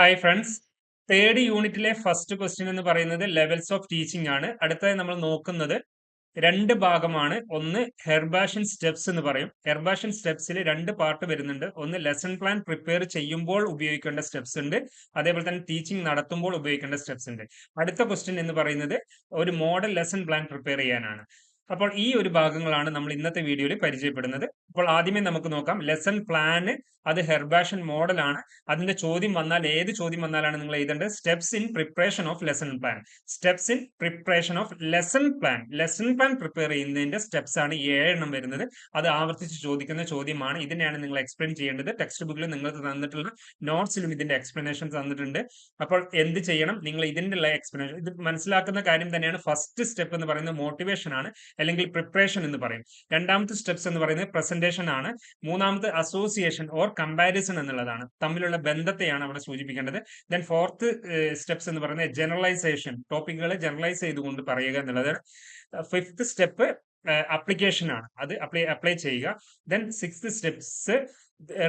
Hi friends third യൂണിറ്റിലെ first question എന്ന് പറയുന്നത് ലെവൽസ് ഓഫ് ടീച്ചിങ് ആണ്. അടുത്തതായി നമ്മൾ നോക്കുന്നത് രണ്ട് ഭാഗമാണ്. ഒന്ന് ഹെർബാഷൻ സ്റ്റെപ്സ് എന്ന് പറയും. ഹെർബാഷൻ സ്റ്റെപ്സിൽ രണ്ട് പാർട്ട് വരുന്നുണ്ട്. ഒന്ന് ലെസൺ പ്ലാൻ പ്രിപ്പയർ ചെയ്യുമ്പോൾ ഉപയോഗിക്കേണ്ട സ്റ്റെപ്സ് ഉണ്ട്. അതേപോലെ തന്നെ ടീച്ചിങ് നടത്തുമ്പോൾ ഉപയോഗിക്കേണ്ട സ്റ്റെപ്സ് ഉണ്ട്. അടുത്ത ക്വസ്റ്റ്യൻ എന്ന് പറയുന്നത് ഒരു മോഡൽ ലെസൺ പ്ലാൻ പ്രിപ്പയർ ചെയ്യാനാണ്. അപ്പോൾ ഈ ഒരു ഭാഗങ്ങളാണ് നമ്മൾ ഇന്നത്തെ വീഡിയോയിൽ പരിചയപ്പെടുന്നത്. അപ്പോൾ ആദ്യമേ നമുക്ക് നോക്കാം. ലെസൺ പ്ലാന് അത് ഹെർബാഷൻ മോഡലാണ് അതിന്റെ ചോദ്യം വന്നാൽ ഏത് ചോദ്യം വന്നാലാണ് നിങ്ങൾ എഴുതേണ്ടത്? Steps in preparation of lesson plan steps in preparation of lesson plan lesson plan prepare ചെയ്യുന്നതിന്റെ സ്റ്റെപ്സ് ആണ് ഏഴെണ്ണം വരുന്നത്. അത് ആവർത്തിച്ച് ചോദിക്കുന്ന ചോദ്യമാണ്. ഇതിനെയാണ് നിങ്ങൾ എക്സ്പ്ലെയിൻ ചെയ്യേണ്ടത്. ടെക്സ്റ്റ് ബുക്കിൽ നിങ്ങൾക്ക് തന്നിട്ടുള്ള നോട്ട്സിലും ഇതിന്റെ എക്സ്പ്ലനേഷൻ തന്നിട്ടുണ്ട്. അപ്പോൾ എന്ത് ചെയ്യണം? നിങ്ങൾ ഇതിന്റെ എക്സ്പ്ലനേഷൻ ഇത് മനസ്സിലാക്കുന്ന കാര്യം തന്നെയാണ്. ഫസ്റ്റ് സ്റ്റെപ്പ് എന്ന് പറയുന്നത് മോട്ടിവേഷൻ ആണ്. അല്ലെങ്കിൽ പ്രിപ്പറേഷൻ എന്ന് പറയും. രണ്ടാമത്തെ സ്റ്റെപ്സ് എന്ന് പറയുന്നത് പ്രസന്റേഷൻ ആണ്. മൂന്നാമത്തെ അസോസിയേഷൻ ഓർ കമ്പാരിസൺ എന്നുള്ളതാണ്. തമ്മിലുള്ള ബന്ധത്തെയാണ് അവിടെ സൂചിപ്പിക്കേണ്ടത്. ദെൻ ഫോർത്ത് സ്റ്റെപ്സ് എന്ന് പറയുന്നത് ജനറലൈസേഷൻ ടോപ്പിക്കുകളെ ജനറലൈസ് ചെയ്തുകൊണ്ട് പറയുക എന്നുള്ളതാണ്. ഫിഫ്ത്ത് സ്റ്റെപ്പ് അപ്ലിക്കേഷൻ ആണ് അത് അപ്ലൈ അപ്ലൈ ചെയ്യുക. ദെൻ സിക്സ് സ്റ്റെപ്സ്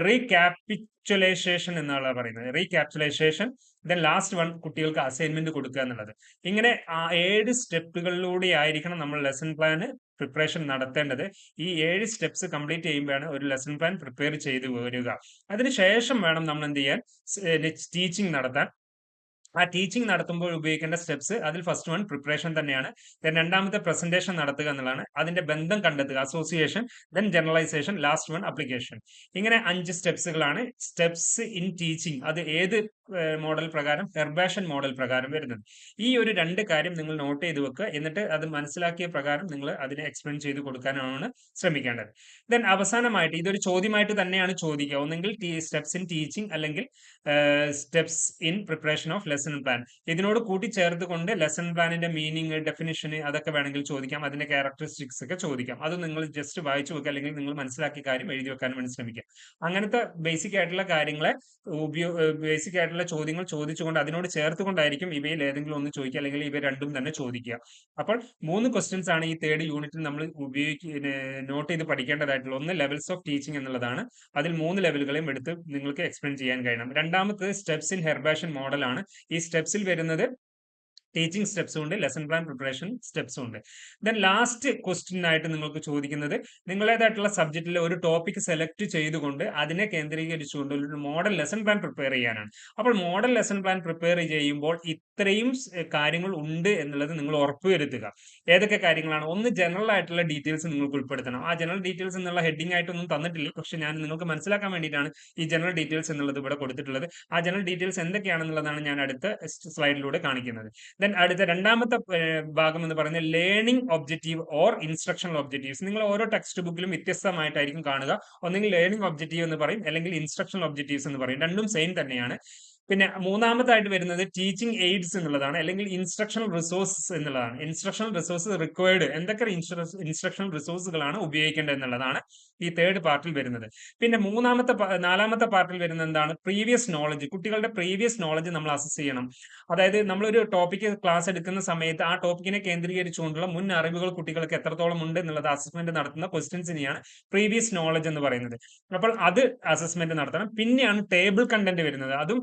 റീക്യാപിറ്റുലൈസേഷൻ എന്നുള്ള പറയുന്നത്. റീക്യാപ്റ്റുലൈസേഷൻ ദെൻ ലാസ്റ്റ് വൺ കുട്ടികൾക്ക് അസൈൻമെന്റ് കൊടുക്കുക എന്നുള്ളത്. ഇങ്ങനെ ഏഴ് സ്റ്റെപ്പുകളിലൂടെ ആയിരിക്കണം നമ്മൾ ലെസൺ പ്ലാൻ പ്രിപ്പറേഷൻ നടത്തേണ്ടത്. ഈ ഏഴ് സ്റ്റെപ്സ് കംപ്ലീറ്റ് ചെയ്യുമ്പോഴാണ് ഒരു ലെസൺ പ്ലാൻ പ്രിപ്പയർ ചെയ്ത് വരിക. അതിനുശേഷം വേണം നമ്മൾ എന്ത് ചെയ്യാൻ ടീച്ചിങ് നടത്താൻ. ആ ടീച്ചിങ് നടത്തുമ്പോൾ ഉപയോഗിക്കേണ്ട സ്റ്റെപ്സ് അതിൽ ഫസ്റ്റ് വൺ പ്രിപ്പറേഷൻ തന്നെയാണ്. ദെൻ രണ്ടാമത്തെ പ്രസന്റേഷൻ നടത്തുക എന്നുള്ളതാണ്. അതിന്റെ ബന്ധം കണ്ടെത്തുക association then generalisation last one application ഇങ്ങനെ അഞ്ച് സ്റ്റെപ്സുകളാണ് സ്റ്റെപ്സ് ഇൻ ടീച്ചിങ് അത് ഏത് മോഡൽ പ്രകാരം? ഹെർബാഷൻ മോഡൽ പ്രകാരം വരുന്നത്. ഈ ഒരു രണ്ട് കാര്യം നിങ്ങൾ നോട്ട് ചെയ്ത് വെക്കുക. എന്നിട്ട് അത് മനസ്സിലാക്കിയ പ്രകാരം നിങ്ങൾ അതിനെ എക്സ്പ്ലെയിൻ ചെയ്ത് കൊടുക്കാനാണ് ശ്രമിക്കേണ്ടത്. ദെൻ അവസാനമായിട്ട് ഇതൊരു ചോദ്യമായിട്ട് തന്നെയാണ് ചോദിക്കുക. ഒന്നെങ്കിൽ സ്റ്റെപ്സ് ഇൻ ടീച്ചിങ് അല്ലെങ്കിൽ steps in preparation of lesson plan ഇതിനോട് കൂട്ടിച്ചേർത്ത് കൊണ്ട് ലെസൺ പ്ലാനിന്റെ മീനിങ് ഡെഫിനിഷൻ അതൊക്കെ വേണമെങ്കിൽ ചോദിക്കാം. അതിന്റെ ക്യാരക്ടറിസ്റ്റിക്സ് ഒക്കെ ചോദിക്കാം. അത് നിങ്ങൾ ജസ്റ്റ് വായിച്ചു വെക്കുക അല്ലെങ്കിൽ നിങ്ങൾ മനസ്സിലാക്കി കാര്യം എഴുതി വെക്കാൻ വേണ്ടി ശ്രമിക്കുക അങ്ങനത്തെ ബേസിക് ആയിട്ടുള്ള കാര്യങ്ങളെ ഉപയോഗ ബേസിക് ആയിട്ടുള്ള ചോദ്യങ്ങൾ ചോദിച്ചുകൊണ്ട് അതിനോട് ചേർത്തുകൊണ്ടായിരിക്കും ഇവയിൽ ഏതെങ്കിലും ഒന്ന് ചോദിക്കുക. അല്ലെങ്കിൽ ഇവ രണ്ടും തന്നെ ചോദിക്കുക. അപ്പോൾ മൂന്ന് ക്വസ്റ്റ്യൻസ് ആണ് ഈ തേർഡ് യൂണിറ്റിൽ നമ്മൾ ഉപയോഗിക്കുക നോട്ട് ചെയ്ത് പഠിക്കേണ്ടതായിട്ടുള്ള ഒന്ന് ലെവൽസ് ഓഫ് ടീച്ചിങ് എന്നുള്ളതാണ്. അതിൽ മൂന്ന് ലെവലുകളെയും എടുത്ത് നിങ്ങൾക്ക് എക്സ്പ്ലെയിൻ ചെയ്യാൻ കഴിയണം. രണ്ടാമത്തത് സ്റ്റെപ്സ് ഇൻ ഹെർബാഷൻ മോഡലാണ് ഈ സ്റ്റെപ്സിൽ വരുന്നത് ടീച്ചിങ് സ്റ്റെപ്സും ഉണ്ട് ലെസൺ പ്ലാൻ പ്രിപ്പറേഷൻ സ്റ്റെപ്സും ഉണ്ട്. ദെൻ ലാസ്റ്റ് ക്വസ്റ്റ്യൻ ആയിട്ട് നിങ്ങൾക്ക് ചോദിക്കുന്നത് നിങ്ങളേതായിട്ടുള്ള സബ്ജക്റ്റിൽ ഒരു ടോപ്പിക് സെലക്ട് ചെയ്തുകൊണ്ട് അതിനെ കേന്ദ്രീകരിച്ചുകൊണ്ട് ഒരു മോഡൽ ലെസൺ പ്ലാൻ പ്രിപ്പയർ ചെയ്യാനാണ്. അപ്പോൾ മോഡൽ ലെസൺ പ്ലാൻ പ്രിപ്പയർ ചെയ്യുമ്പോൾ ഇത്രയും കാര്യങ്ങൾ ഉണ്ട് എന്നുള്ളത് നിങ്ങൾ ഉറപ്പുവരുത്തുക. ഏതൊക്കെ കാര്യങ്ങളാണ്? ഒന്ന് ജനറൽ ആയിട്ടുള്ള ഡീറ്റെയിൽസ് നിങ്ങൾക്ക് ഉൾപ്പെടുത്തണം. ആ ജനറൽ ഡീറ്റെയിൽസ് എന്നുള്ള ഹെഡിങ് ആയിട്ടൊന്നും തന്നിട്ടില്ല. പക്ഷെ ഞാൻ നിങ്ങൾക്ക് മനസ്സിലാക്കാൻ വേണ്ടിയിട്ടാണ് ഈ ജനറൽ ഡീറ്റെയിൽസ് എന്നുള്ളത് ഇവിടെ കൊടുത്തിട്ടുള്ളത്. ആ ജനറൽ ഡീറ്റെയിൽസ് എന്തൊക്കെയാണെന്നുള്ളതാണ് ഞാൻ അടുത്ത സ്ലൈഡിലൂടെ കാണിക്കുന്നത്. ദെൻ അടുത്ത രണ്ടാമത്തെ ഭാഗം എന്ന് പറയുന്നത് learning objective or instructional objectives നിങ്ങൾ ഓരോ ടെക്സ്റ്റ് ബുക്കിലും വ്യത്യസ്തമായിട്ടായിരിക്കും കാണുക. ഒന്നെങ്കിൽ ലേണിംഗ് ഒബ്ജക്റ്റീവ് എന്ന് പറയും അല്ലെങ്കിൽ ഇൻസ്ട്രക്ഷണൽ ഒബ്ജക്റ്റീവ്സ് എന്ന് പറയും. രണ്ടും സെയിം തന്നെയാണ്. പിന്നെ മൂന്നാമതായിട്ട് വരുന്നത് ടീച്ചിങ് എയ്ഡ്സ് എന്നുള്ളതാണ് അല്ലെങ്കിൽ ഇൻസ്ട്രക്ഷണൽ റിസോഴ്സസ് എന്നുള്ളതാണ്. ഇൻസ്ട്രക്ഷണൽ റിസോഴ്സസ് റിക്വയർഡ് എന്തൊക്കെ ഇൻസ്ട്രക്ഷണൽ റിസോഴ്സുകളാണ് ഉപയോഗിക്കേണ്ടത് എന്നുള്ളതാണ് ഈ തേർഡ് പാർട്ടിൽ വരുന്നത്. പിന്നെ മൂന്നാമത്തെ നാലാമത്തെ പാർട്ടിൽ വരുന്നത് എന്താണ്? പ്രീവിയസ് നോളജ് കുട്ടികളുടെ പ്രീവിയസ് നോളജ് നമ്മൾ അസസ് ചെയ്യണം. അതായത് നമ്മളൊരു ടോപ്പിക്ക് ക്ലാസ് എടുക്കുന്ന സമയത്ത് ആ ടോപ്പിക്കിനെ കേന്ദ്രീകരിച്ചുകൊണ്ടുള്ള മുൻ അറിവുകൾ കുട്ടികൾക്ക് എത്രത്തോളം ഉണ്ട് എന്നുള്ളത് അസസ്മെന്റ് നടത്തുന്ന ക്വസ്റ്റ്യൻസിനെയാണ് പ്രീവിയസ് നോളജ് എന്ന് പറയുന്നത്. അപ്പോൾ അത് അസസ്മെന്റ് നടത്തണം. പിന്നെയാണ് ടേബിൾ കണ്ടന്റ് വരുന്നത്. അതും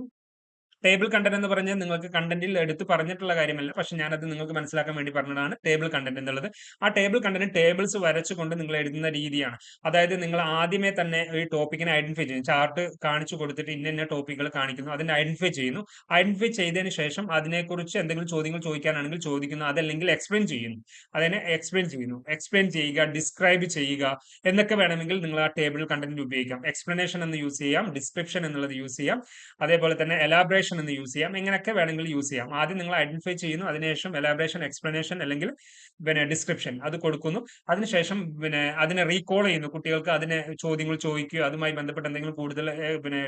ടേബിൾ കണ്ടന്റ് എന്ന് പറഞ്ഞാൽ നിങ്ങൾക്ക് കണ്ടന്റിൽ എടുത്ത് പറഞ്ഞിട്ടുള്ള കാര്യമല്ല. പക്ഷെ ഞാനത് നിങ്ങൾക്ക് മനസ്സിലാക്കാൻ വേണ്ടി പറഞ്ഞതാണ് ടേബിൾ കണ്ടന്റ് എന്നുള്ളത്. ആ ടേബിൾ കണ്ടന്റ് ടേബിൾസ് വരച്ചുകൊണ്ട് നിങ്ങൾ എഴുതുന്ന രീതിയാണ്. അതായത് നിങ്ങൾ ആദ്യമേ തന്നെ ഈ ടോപ്പിക്കിനെ ഐഡന്റിഫൈ ചെയ്യുന്നു. ചാർട്ട് കാണിച്ചു കൊടുത്തിട്ട് ഇന്ന ഇന്ന ടോപ്പിക്കുകൾ കാണിക്കുന്നു. അതിനെ ഐഡന്റിഫൈ ചെയ്യുന്നു. ഐഡന്റിഫൈ ചെയ്തതിന് ശേഷം അതിനെക്കുറിച്ച് എന്തെങ്കിലും ചോദ്യങ്ങൾ ചോദിക്കാനാണെങ്കിൽ ചോദിക്കുന്നു. അതല്ലെങ്കിൽ എക്സ്പ്ലെയിൻ ചെയ്യുന്നു. അതിനെ എക്സ്പ്ലെയിൻ ചെയ്യുന്നു. എക്സ്പ്ലെയിൻ ചെയ്യുക ഡിസ്ക്രൈബ് ചെയ്യുക എന്നൊക്കെ വേണമെങ്കിൽ നിങ്ങൾ ആ ടേബിൾ കണ്ടന്റ് ഉപയോഗിക്കാം. എക്സ്പ്ലനേഷൻ എന്ന് യൂസ് ചെയ്യാം. ഡിസ്ക്രിപ്ഷൻ എന്നുള്ളത് യൂസ് ചെയ്യാം. അതേപോലെ തന്നെ എലാബറേഷൻ എന്ന് യൂസ് ചെയ്യാം. എങ്ങനെയൊക്കെ വേണമെങ്കിൽ യൂസ് ചെയ്യാം. ആദ്യം നിങ്ങൾ ഐഡന്റിഫൈ ചെയ്യുന്നു. അതിനുശേഷം എലാബറേഷൻ എക്സ്പ്ലനേഷൻ അല്ലെങ്കിൽ പിന്നെ ഡിസ്ക്രിപ്ഷൻ അത് കൊടുക്കുന്നു. അതിനുശേഷം പിന്നെ അതിനെ റീകോൾ ചെയ്യുന്നു. കുട്ടികൾക്ക് അതിനെ ചോദ്യങ്ങൾ ചോദിക്കുകയോ അതുമായി ബന്ധപ്പെട്ട് എന്തെങ്കിലും കൂടുതൽ പിന്നെ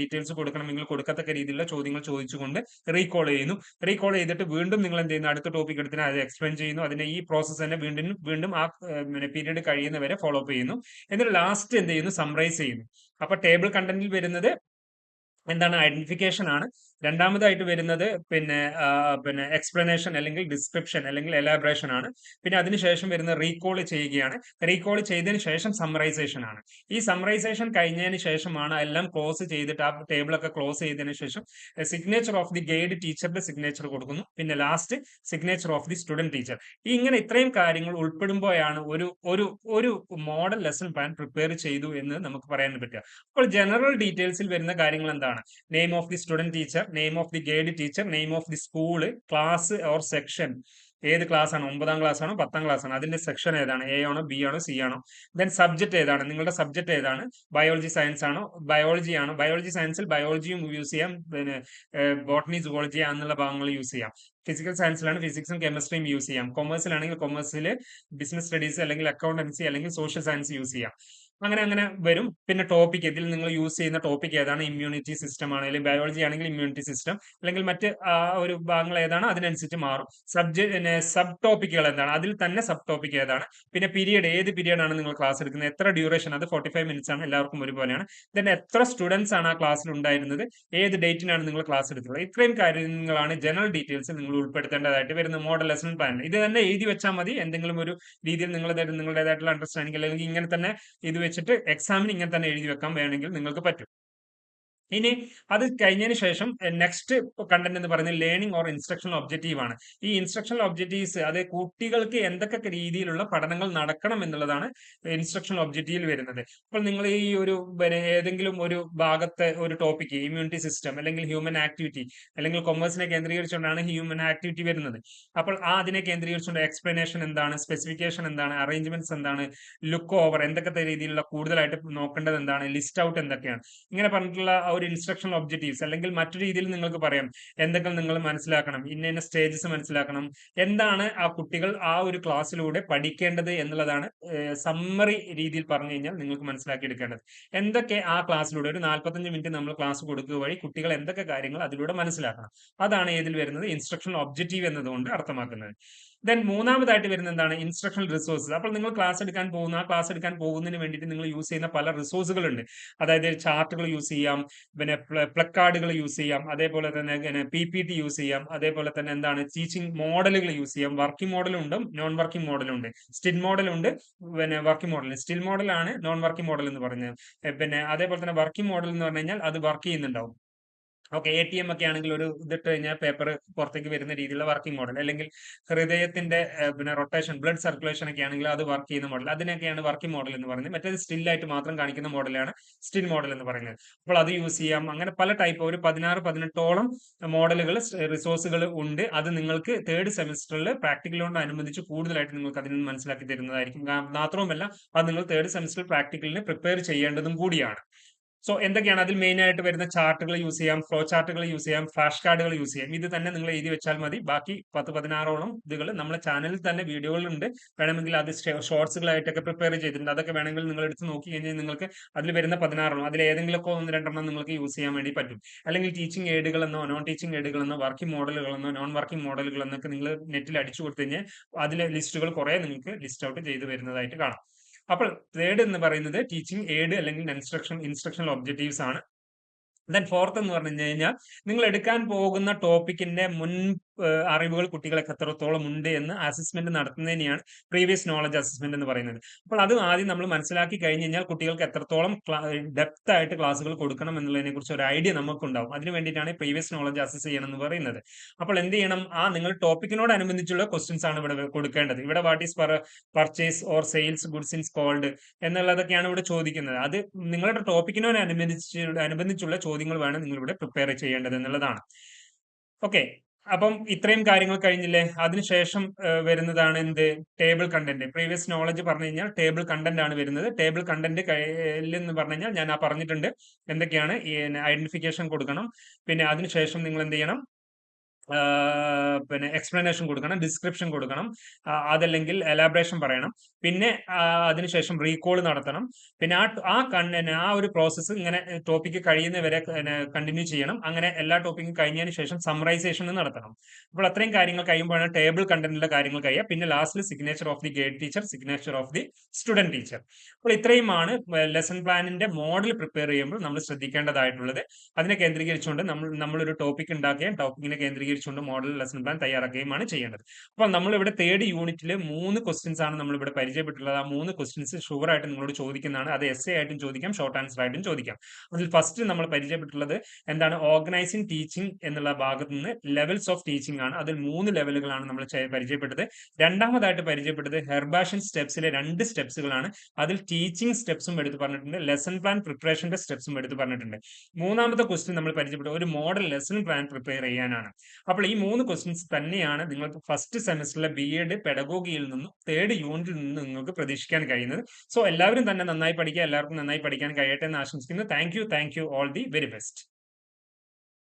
ഡീറ്റെയിൽസ് കൊടുക്കണമെങ്കിൽ കൊടുക്കത്തക്ക രീതിയിലുള്ള ചോദ്യങ്ങൾ ചോദിച്ചുകൊണ്ട് റീകോൾ ചെയ്യുന്നു. റീകോൾ ചെയ്തിട്ട് വീണ്ടും നിങ്ങൾ എന്ത് ചെയ്യുന്നു? അടുത്ത ടോപ്പിക് എടുത്തിന് അത് എക്സ്പ്ലെയിൻ ചെയ്യുന്നു. അതിനെ ഈ പ്രോസസ്സ് തന്നെ വീണ്ടും വീണ്ടും ആ പിന്നെ പീരീഡ് കഴിയുന്നവരെ ഫോളോ അപ്പ് ചെയ്യുന്നു. എന്നിട്ട് ലാസ്റ്റ് എന്ത് ചെയ്യുന്നു? സംറൈസ് ചെയ്യുന്നു. അപ്പൊ ടേബിൾ കണ്ടന്റിൽ വരുന്നത് എന്താണ് ഐഡന്റിഫിക്കേഷൻ ആണ്? രണ്ടാമതായിട്ട് വരുന്നത് പിന്നെ പിന്നെ എക്സ്പ്ലനേഷൻ അല്ലെങ്കിൽ ഡിസ്ക്രിപ്ഷൻ അല്ലെങ്കിൽ എലാബറേഷൻ ആണ്. പിന്നെ അതിനുശേഷം വരുന്ന റീകോൾ ചെയ്യുകയാണ്. റീകോൾ ചെയ്തതിന് ശേഷം സമറൈസേഷൻ ആണ്. ഈ സമറൈസേഷൻ കഴിഞ്ഞതിന് ശേഷമാണ് എല്ലാം ക്ലോസ് ചെയ്തിട്ട് ആ ടേബിളൊക്കെ ക്ലോസ് ചെയ്തതിന് ശേഷം സിഗ്നേച്ചർ ഓഫ് ദി ഗൈഡ് ടീച്ചറുടെ സിഗ്നേച്ചർ കൊടുക്കുന്നു. പിന്നെ last signature of the student teacher ഇങ്ങനെ ഇത്രയും കാര്യങ്ങൾ ഉൾപ്പെടുമ്പോഴാണ് ഒരു ഒരു ഒരു മോഡൽ ലെസൺ പ്ലാൻ പ്രിപ്പയർ ചെയ്തു എന്ന് നമുക്ക് പറയാൻ പറ്റുക. അപ്പോൾ ജനറൽ ഡീറ്റെയിൽസിൽ വരുന്ന കാര്യങ്ങൾ എന്താണ്? Name of the student teacher name of the guide teacher name of the school class or section ഏത് ക്ലാസ് ആണ്? ഒമ്പതാം ക്ലാസ് ആണോ? പത്താം ക്ലാസ് ആണോ? അതിന്റെ സെക്ഷൻ ഏതാണ്? എ ആണോ? ബി ആണോ? സി ആണോ? ദെൻ സബ്ജക്ട് ഏതാണ്? നിങ്ങളുടെ സബ്ജക്ട് ഏതാണ്? ബയോളജി സയൻസ് ആണോ? ബയോളജി ആണോ? ബയോളജി സയൻസിൽ ബയോളജിയും യൂസ് ചെയ്യാം. പിന്നെ ബോട്ടണി സുവോളജി എന്നുള്ള ഭാഗങ്ങൾ യൂസ് ചെയ്യാം. ഫിസിക്കൽ സയൻസിലാണ് ഫിസിക്സും കെമിസ്ട്രിയും യൂസ് ചെയ്യാം. കൊമേഴ്സിലാണെങ്കിൽ കൊമേഴ്സിൽ ബിസിനസ് സ്റ്റഡീസ് അല്ലെങ്കിൽ അക്കൗണ്ടൻസി അല്ലെങ്കിൽ സോഷ്യൽ സയൻസ് യൂസ് ചെയ്യാം. അങ്ങനെ അങ്ങനെ വരും. പിന്നെ ടോപ്പിക് ഇതിൽ നിങ്ങൾ യൂസ് ചെയ്യുന്ന ടോപ്പിക് ഏതാണ്? ഇമ്മ്യൂണിറ്റി സിസ്റ്റം ആണെങ്കിലും ബയോളജി ആണെങ്കിൽ ഇമ്മ്യൂണിറ്റി സിസ്റ്റം അല്ലെങ്കിൽ മറ്റ് ഒരു ഭാഗങ്ങൾ ഏതാണ്? അതിനനുസരിച്ച് മാറും. സബ്ജക്ട് സബ് ടോപ്പിക്കുകൾ എന്താണ്? അതിൽ തന്നെ സബ് ടോപ്പിക് ഏതാണ്? പിന്നെ പീരീഡ് ഏത് പീരീഡ് ആണ് നിങ്ങൾ ക്ലാസ് എടുക്കുന്നത്? എത്ര ഡ്യൂറേഷൻ അത് ഫോർട്ടി ഫൈവ് മിനിറ്റ്സ് ആണ്. എല്ലാവർക്കും ഒരുപോലെയാണ്. ദെൻ എത്ര സ്റ്റുഡൻസ് ആണ് ആ ക്ലാസ്സിൽ ഉണ്ടായിരുന്നത്? ഏത് ഡേറ്റിനാണ് നിങ്ങൾ ക്ലാസ് എടുത്തുള്ളത് ഇത്രയും കാര്യങ്ങളാണ് ജനറൽ ഡീറ്റെയിൽസ് നിങ്ങൾ ഉൾപ്പെടുത്തേണ്ടതായിട്ട് വരുന്ന മോഡൽ ലെസൺ പ്ലാൻ ഇത് തന്നെ എഴുതി വെച്ചാൽ മതി. എന്തെങ്കിലും ഒരു രീതിയിൽ നിങ്ങളുടെ നിങ്ങളുടേതായിട്ടുള്ള അണ്ടർസ്റ്റാൻഡിംഗ് അല്ലെങ്കിൽ ഇങ്ങനെ തന്നെ ഇത് വെച്ചിട്ട് എക്സാമിന് ഇങ്ങനെ തന്നെ എഴുതി വെക്കാൻ വേണമെങ്കിൽ നിങ്ങൾക്ക് പറ്റും. ഇനി അത് കഴിഞ്ഞതിന് ശേഷം നെക്സ്റ്റ് കണ്ടന്റ് എന്ന് പറയുന്നത് ലേണിംഗ് ഓർ ഇൻസ്ട്രക്ഷണൽ ഒബ്ജക്റ്റീവ് ആണ്. ഈ ഇൻസ്ട്രക്ഷണൽ ഒബ്ജക്റ്റീവ്സ് അത് കുട്ടികൾക്ക് എന്തൊക്കെ രീതിയിലുള്ള പഠനങ്ങൾ നടക്കണം എന്നുള്ളതാണ് ഇൻസ്ട്രക്ഷണൽ ഒബ്ജക്റ്റീവിൽ വരുന്നത്. അപ്പോൾ നിങ്ങൾ ഈ ഒരു ഏതെങ്കിലും ഒരു ഭാഗത്തെ ഒരു ടോപ്പിക്ക് ഇമ്മ്യൂണിറ്റി സിസ്റ്റം അല്ലെങ്കിൽ ഹ്യൂമൻ ആക്ടിവിറ്റി അല്ലെങ്കിൽ കൊമേഴ്സിനെ കേന്ദ്രീകരിച്ചുകൊണ്ടാണ് ഹ്യൂമൻ ആക്ടിവിറ്റി വരുന്നത്. അപ്പോൾ ആ അതിനെ കേന്ദ്രീകരിച്ചുകൊണ്ട് എക്സ്പ്ലനേഷൻ എന്താണ് സ്പെസിഫിക്കേഷൻ എന്താണ് അറേഞ്ച്മെന്റ്സ് എന്താണ് ലുക്ക് ഓവർ എന്തൊക്കെ രീതിയിലുള്ള കൂടുതലായിട്ട് നോക്കേണ്ടത് എന്താണ് ലിസ്റ്റ് ഔട്ട് എന്തൊക്കെയാണ്. ഇങ്ങനെ പറഞ്ഞിട്ടുള്ള ഒരു ഇൻസ്ട്രക്ഷണൽ ഒബ്ജക്റ്റീവ്സ് അല്ലെങ്കിൽ മറ്റു രീതിയിൽ നിങ്ങൾക്ക് പറയാം. എന്തൊക്കെ നിങ്ങൾ മനസ്സിലാക്കണം. ഇന്ന ഇന്ന സ്റ്റേജസ് മനസ്സിലാക്കണം. എന്താണ് ആ കുട്ടികൾ ആ ഒരു ക്ലാസ്സിലൂടെ പഠിക്കേണ്ടത് എന്നുള്ളതാണ് സമ്മറി രീതിയിൽ പറഞ്ഞു കഴിഞ്ഞാൽ നിങ്ങൾക്ക് മനസ്സിലാക്കി എടുക്കേണ്ടത് എന്തൊക്കെ ആ ക്ലാസ്സിലൂടെ ഒരു നാൽപ്പത്തഞ്ച് മിനിറ്റ് നമ്മൾ ക്ലാസ് കൊടുക്കുക വഴി കുട്ടികൾ എന്തൊക്കെ കാര്യങ്ങൾ അതിലൂടെ മനസ്സിലാക്കണം. അതാണ് ഏതിൽ വരുന്നത് ഇൻസ്ട്രക്ഷണൽ ഒബ്ജക്റ്റീവ് എന്നതുകൊണ്ട് അർത്ഥമാക്കുന്നത്. ദെൻ മൂന്നാമതായിട്ട് വരുന്ന എന്താണ്? ഇൻസ്ട്രക്ഷണൽ റിസോഴ്സസ് അപ്പോൾ നിങ്ങൾ ക്ലാസ് എടുക്കാൻ പോകുന്ന ആ ക്ലാസ് എടുക്കാൻ പോകുന്നതിന് വേണ്ടിയിട്ട് നിങ്ങൾ യൂസ് ചെയ്യുന്ന പല റിസോഴ്സുകളുണ്ട് അതായത് ചാർട്ടുകൾ യൂസ് ചെയ്യാം പിന്നെ പ്ലക്കാർഡുകൾ യൂസ് ചെയ്യാം അതേപോലെ തന്നെ പി പി ടി യൂസ് ചെയ്യാം അതേപോലെ തന്നെ എന്താണ്? ടീച്ചിങ് മോഡലുകൾ യൂസ് ചെയ്യാം. വർക്കിംഗ് മോഡലും ഉണ്ട് നോൺ വർക്കിംഗ് മോഡലും ഉണ്ട് സ്റ്റിൽ മോഡലുണ്ട് പിന്നെ വർക്കിംഗ് മോഡൽ സ്റ്റിൽ മോഡലാണ് നോൺ വർക്കിംഗ് മോഡൽ എന്ന് പറയുന്നത് പിന്നെ അതേപോലെ തന്നെ വർക്കിംഗ് മോഡൽ എന്ന് പറഞ്ഞു കഴിഞ്ഞാൽ അത് വർക്ക് ചെയ്യുന്നുണ്ടാവും. ഓക്കെ എ ടി എം ഒക്കെ ആണെങ്കിൽ ഒരു ഇതിട്ട് കഴിഞ്ഞാൽ പേപ്പർ പുറത്തേക്ക് വരുന്ന രീതിയിലുള്ള വർക്കിംഗ് മോഡൽ അല്ലെങ്കിൽ ഹൃദയത്തിന്റെ പിന്നെ റൊട്ടേഷൻ ബ്ലഡ് സർക്കുലേഷൻ ഒക്കെ ആണെങ്കിൽ അത് വർക്ക് ചെയ്യുന്ന മോഡൽ അതിനൊക്കെയാണ് വർക്കിംഗ് മോഡൽ എന്ന് പറയുന്നത്. മറ്റേത് സ്റ്റിൽ ആയിട്ട് മാത്രം കാണിക്കുന്ന മോഡലാണ് സ്റ്റിൽ മോഡൽ എന്ന് പറയുന്നത്. അപ്പോൾ അത് യൂസ് ചെയ്യാം. അങ്ങനെ പല ടൈപ്പ് ഒരു പതിനാറ് പതിനെട്ടോളം മോഡലുകൾ റിസോഴ്സുകൾ ഉണ്ട്. അത് നിങ്ങൾക്ക് തേർഡ് സെമിസ്റ്ററിൽ പ്രാക്ടിക്കലോട് അനുബന്ധിച്ച് കൂടുതലായിട്ട് നിങ്ങൾക്ക് അതിൽ നിന്ന് മനസ്സിലാക്കി തരുന്നതായിരിക്കും. മാത്രവുമല്ല അത് നിങ്ങൾ തേർഡ് സെമിസ്റ്റർ പ്രാക്ടിക്കലിന് പ്രിപ്പയർ ചെയ്യേണ്ടതും കൂടിയാണ്. സോ എന്തൊക്കെയാണ് അതിൽ മെയിൻ ആയിട്ട് വരുന്ന ചാർട്ടുകൾ യൂസ് ചെയ്യാം? ഫ്ലോ ചാർട്ടുകൾ യൂസ് ചെയ്യാം. ഫ്ലാഷ് കാർഡുകൾ യൂസ് ചെയ്യാം. ഇത് തന്നെ നിങ്ങൾ എഴുതി വെച്ചാൽ മതി. ബാക്കി പത്ത് പതിനാറോളം ഇതുകൾ നമ്മുടെ ചാനലിൽ തന്നെ വീഡിയോകളുണ്ട്. വേണമെങ്കിൽ അത് ഷോർട്സുകളായിട്ടൊക്കെ പ്രിപ്പയർ ചെയ്തിട്ടുണ്ട്. അതൊക്കെ വേണമെങ്കിൽ നിങ്ങൾ എടുത്ത് നോക്കി കഴിഞ്ഞാൽ നിങ്ങൾക്ക് അതിൽ വരുന്ന പതിനാറോളം അതിൽ ഏതെങ്കിലുമൊക്കെ ഒന്ന് രണ്ടെണ്ണം നിങ്ങൾക്ക് യൂസ് ചെയ്യാൻ വേണ്ടി പറ്റും. അല്ലെങ്കിൽ ടീച്ചിങ് എയ്ഡുകളെന്നോ നോൺ ടീച്ചിങ് എയ്ഡുകളെന്നോ വർക്കിംഗ് മോഡലുകളെന്നോ നോൺ വർക്കിംഗ് മോഡലുകളെന്നൊക്കെ നിങ്ങൾ നെറ്റിൽ അടിച്ചു കൊടുത്തു കഴിഞ്ഞാൽ അതിലെ ലിസ്റ്റുകൾ കുറെ നിങ്ങൾക്ക് ലിസ്റ്റ് ഔട്ട് ചെയ്ത് വരുന്നതായിട്ട് കാണാം. അപ്പോൾ തേർഡ് എന്ന് പറയുന്നത് ടീച്ചിങ് എയ്ഡ് അല്ലെങ്കിൽ ഇൻസ്ട്രക്ഷൻ ഇൻസ്ട്രക്ഷണൽ ഒബ്ജക്റ്റീവ്സ് ആണ്. ദെൻ ഫോർത്ത് എന്ന് പറഞ്ഞു കഴിഞ്ഞാൽ നിങ്ങൾ എടുക്കാൻ പോകുന്ന ടോപ്പിക്കിന്റെ മുൻ അറിവുകൾ കുട്ടികൾക്ക് എത്രത്തോളം ഉണ്ട് എന്ന് അസസ്മെന്റ് നടത്തുന്നതിനെയാണ് പ്രീവിയസ് നോളജ് അസസ്മെന്റ് എന്ന് പറയുന്നത്. അപ്പോൾ അത് ആദ്യം നമ്മൾ മനസ്സിലാക്കി കഴിഞ്ഞ് കഴിഞ്ഞാൽ കുട്ടികൾക്ക് എത്രത്തോളം ഡെപ്ത് ആയിട്ട് ക്ലാസ്സുകൾ കൊടുക്കണം എന്നുള്ളതിനെ കുറിച്ച് ഒരു ഐഡിയ നമുക്കുണ്ടാവും. അതിന് വേണ്ടിയിട്ടാണ് പ്രീവിയസ് നോളജ് അസസ് ചെയ്യണം എന്ന് പറയുന്നത്. അപ്പോൾ എന്ത് ചെയ്യണം? ആ നിങ്ങൾ ടോപ്പിക്കിനോട് അനുബന്ധിച്ചുള്ള ക്വസ്റ്റ്യൻസ് ആണ് ഇവിടെ കൊടുക്കേണ്ടത്. ഇവിടെ what is purchase or sales goods is called എന്നുള്ളതൊക്കെയാണ് ഇവിടെ ചോദിക്കുന്നത്. അത് നിങ്ങളുടെ ടോപ്പിക്കിനോട് അനുബന്ധിച്ച് അനുബന്ധിച്ചുള്ള ചോദ്യങ്ങൾ വേണം നിങ്ങൾ ഇവിടെ പ്രിപ്പയർ ചെയ്യേണ്ടത് എന്നുള്ളതാണ്. ഓക്കെ അപ്പം ഇത്രയും കാര്യങ്ങൾ കഴിഞ്ഞില്ലേ? അതിനുശേഷം വരുന്നതാണ് എന്ത്? ടേബിൾ കണ്ടന്റ് പ്രീവിയസ് നോളജ് പറഞ്ഞു കഴിഞ്ഞാൽ ടേബിൾ കണ്ടന്റ് ആണ് വരുന്നത്. ടേബിൾ കണ്ടന്റ് എന്ന് പറഞ്ഞു കഴിഞ്ഞാൽ ഞാൻ ആ പറഞ്ഞിട്ടുണ്ട്. എന്തൊക്കെയാണ്? ഐഡന്റിഫിക്കേഷൻ കൊടുക്കണം. പിന്നെ അതിനുശേഷം നിങ്ങൾ എന്ത് ചെയ്യണം? പിന്നെ എക്സ്പ്ലനേഷൻ കൊടുക്കണം ഡിസ്ക്രിപ്ഷൻ കൊടുക്കണം അതല്ലെങ്കിൽ എലാബറേഷൻ പറയണം. പിന്നെ അതിനുശേഷം റീകോൾ നടത്തണം. പിന്നെ ആ ആ കണ്ണന് ആ ഒരു പ്രോസസ്സ് ഇങ്ങനെ ടോപ്പിക്ക് കഴിയുന്നവരെ കണ്ടിന്യൂ ചെയ്യണം. അങ്ങനെ എല്ലാ ടോപ്പിക്കും കഴിഞ്ഞതിന് ശേഷം സമറൈസേഷൻ നടത്തണം. അപ്പോൾ അത്രയും കാര്യങ്ങൾ കഴിയുമ്പോഴാണ് ടേബിൾ കണ്ടന്റിലെ കാര്യങ്ങൾ കഴിയുക. പിന്നെ ലാസ്റ്റിൽ signature of the guide teacher signature of the student teacher അപ്പോൾ ഇത്രയുമാണ് ലെസൺ പ്ലാനിന്റെ മോഡൽ പ്രിപ്പയർ ചെയ്യുമ്പോൾ നമ്മൾ ശ്രദ്ധിക്കേണ്ടതായിട്ടുള്ളത്. അതിനെ കേന്ദ്രീകരിച്ചുകൊണ്ട് നമ്മൾ നമ്മളൊരു ടോപ്പിക് ഉണ്ടാക്കുകയും ടോപ്പിക്കിനെ കേന്ദ്രീകരിച്ചുകൊണ്ട് മോഡൽ ലെസൺ പ്ലാൻ തയ്യാറാക്കുകയുമാണ് ചെയ്യേണ്ടത് അപ്പോൾ നമ്മൾ ഇവിടെ തേർഡ് യൂണിറ്റിൽ മൂന്ന് ക്വസ്റ്റ്യൻസ് ആണ് നമ്മൾ ഇവിടെ പരിചയപ്പെട്ടിട്ടുള്ളത്. ആ മൂന്ന് ക്വസ്റ്റ്യൻസ് ഷുവർ ആയിട്ട് നിങ്ങളോട് ചോദിക്കുന്നതാണ്. അത് എസ് ആയിട്ടും ചോദിക്കാം ഷോർട്ട് ആൻസർ ആയിട്ടും ചോദിക്കാം. അതിൽ ഫസ്റ്റ് നമ്മൾ പരിചയപ്പെട്ടുള്ളത് എന്താണ്? ഓർഗനൈസിങ് ടീച്ചിങ് എന്നുള്ള ഭാഗത്ത് നിന്ന് ലെവൽസ് ഓഫ് ടീച്ചിങ് ആണ്. അതിൽ മൂന്ന് ലെവലുകളാണ് നമ്മൾ പരിചയപ്പെട്ടത്. രണ്ടാമതായിട്ട് പരിചയപ്പെട്ടത് ഹെർബാഷൻ സ്റ്റെപ്സിലെ രണ്ട് സ്റ്റെപ്സുകളാണ് അതിൽ ടീച്ചിങ് സ്റ്റെപ്സും എടുത്ത് പറഞ്ഞിട്ടുണ്ട്. ലെസൺ പ്ലാൻ പ്രിപ്പറേഷന്റെ സ്റ്റെപ്സും എടുത്ത് പറഞ്ഞിട്ടുണ്ട്. മൂന്നാമത്തെ ക്വസ്റ്റ്യൻ നമ്മൾ പരിചയപ്പെട്ടു ഒരു മോഡൽ ലെസൺ പ്ലാൻ പ്രിപ്പയർ ചെയ്യാനാണ്. അപ്പോൾ ഈ മൂന്ന് ക്വസ്റ്റ്യൻസ് തന്നെയാണ് നിങ്ങൾക്ക് ഫസ്റ്റ് സെമസ്റ്ററിലെ ബി എഡ് പെഡഗോഗിയിൽ നിന്നും തേർഡ് യൂണിറ്റിൽ നിന്നും നിങ്ങൾക്ക് പ്രതീക്ഷിക്കാൻ കഴിയുന്നത്. സോ എല്ലാവരും തന്നെ നന്നായി പഠിക്കുക എല്ലാവർക്കും നന്നായി പഠിക്കാൻ കഴിയട്ടെ എന്ന് ആശംസിക്കുന്നു. Thank you thank you all the very best